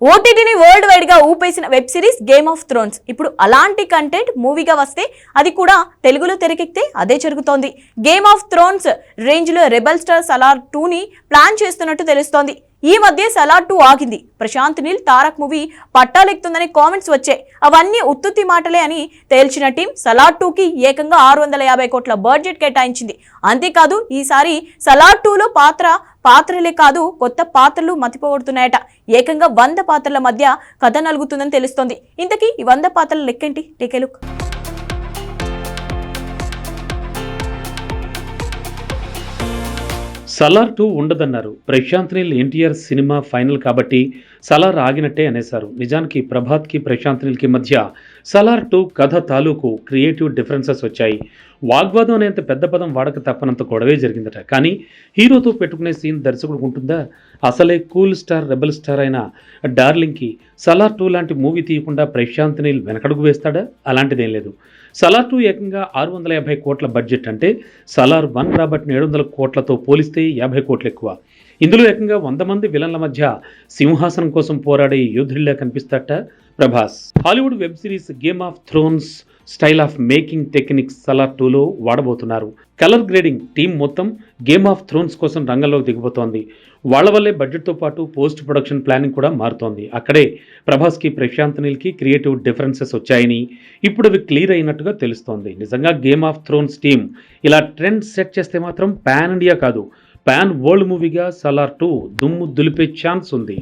ఓటీటీని world వైడ్గా ఊపేసిన web series Game of Thrones ఇప్పుడు అలాంటి కంటెంట్ మూవీగా వస్తే అది కూడా తెలుగులో తెరకెక్కితే అదే జరుగుతోంది. గేమ్ ఆఫ్ థ్రోన్స్ రేంజ్లో రెబల్ స్టార్ సలార్ టూని ప్లాన్ చేస్తున్నట్టు తెలుస్తోంది. ఈ మధ్య సలార్ టూ ఆగింది. ప్రశాంత్ నీల్ తారక్ మూవీ పట్టాలెక్కుతుందని కామెంట్స్ వచ్చాయి. అవన్నీ ఉత్తుత్తి మాటలే అని తేల్చిన టీం సలార్ టూకి ఏకంగా ఆరు వందల యాభై కోట్ల బడ్జెట్ కేటాయించింది. అంతేకాదు ఈసారి సలార్ టూలో పాత్ర పాత్రలే కాదు కొత్త పాత్రలు మతిపోగొడుతున్నాయట. ఏకంగా వంద పాత్రల మధ్య కథ నలుగుతుందని తెలుస్తోంది. ఇంతకీ ఈ వంద పాత్రల లెక్కేంటి? Take a look. Salaar two ఉండదన్నారు. Prashanth Neel NTR cinema final కాబట్టి సలార్ ఆగినట్టే అనేశారు. నిజానికి ప్రభాత్కి ప్రశాంత్ నీల్కి మధ్య సలార్ టూ కథ తాలూకు క్రియేటివ్ డిఫరెన్సెస్ వచ్చాయి. వాగ్వాదం అనేంత పెద్ద పదం వాడక తప్పనంత గొడవే జరిగిందట. కానీ హీరోతో పెట్టుకునే సీన్ దర్శకుడు ఉంటుందా? అసలే కూల్ స్టార్ రెబల్ స్టార్ అయిన డార్లింగ్కి సలార్ టూ లాంటి మూవీ తీయకుండా ప్రశాంత్ నీల్ వెనకడుగు వేస్తాడా? అలాంటిదేం లేదు. సలార్ టూ ఏకంగా ఆరు వందల యాభై కోట్ల బడ్జెట్ అంటే సలార్ వన్ రాబట్టిన ఏడు వందల కోట్లతో పోలిస్తే యాభై కోట్లు ఎక్కువ. ఇందులో ఏకంగా వంద మంది విలన్ల మధ్య సింహాసనం కోసం పోరాడే యోధుడిలా కనిపిస్తాట Prabhas. Hollywood web series Game of Thrones style of making techniques Salaar టూలో వాడబోతున్నారు. కలర్ గ్రేడింగ్ టీం మొత్తం గేమ్ ఆఫ్ థ్రోన్స్ కోసం రంగంలోకి దిగిపోతోంది. వాళ్ళ వల్లే బడ్జెట్తో పాటు పోస్ట్ ప్రొడక్షన్ ప్లానింగ్ కూడా మారుతోంది. అక్కడే ప్రభాస్కి ప్రశాంత్ నీల్కి క్రియేటివ్ డిఫరెన్సెస్ వచ్చాయని ఇప్పుడు అవి క్లియర్ అయినట్టుగా తెలుస్తోంది. నిజంగా గేమ్ ఆఫ్ థ్రోన్స్ టీం ఇలా ట్రెండ్ సెట్ చేస్తే మాత్రం పాన్ ఇండియా కాదు పాన్ వరల్డ్ మూవీగా సలార్ టూ దుమ్ము దులిపే ఛాన్స్ ఉంది.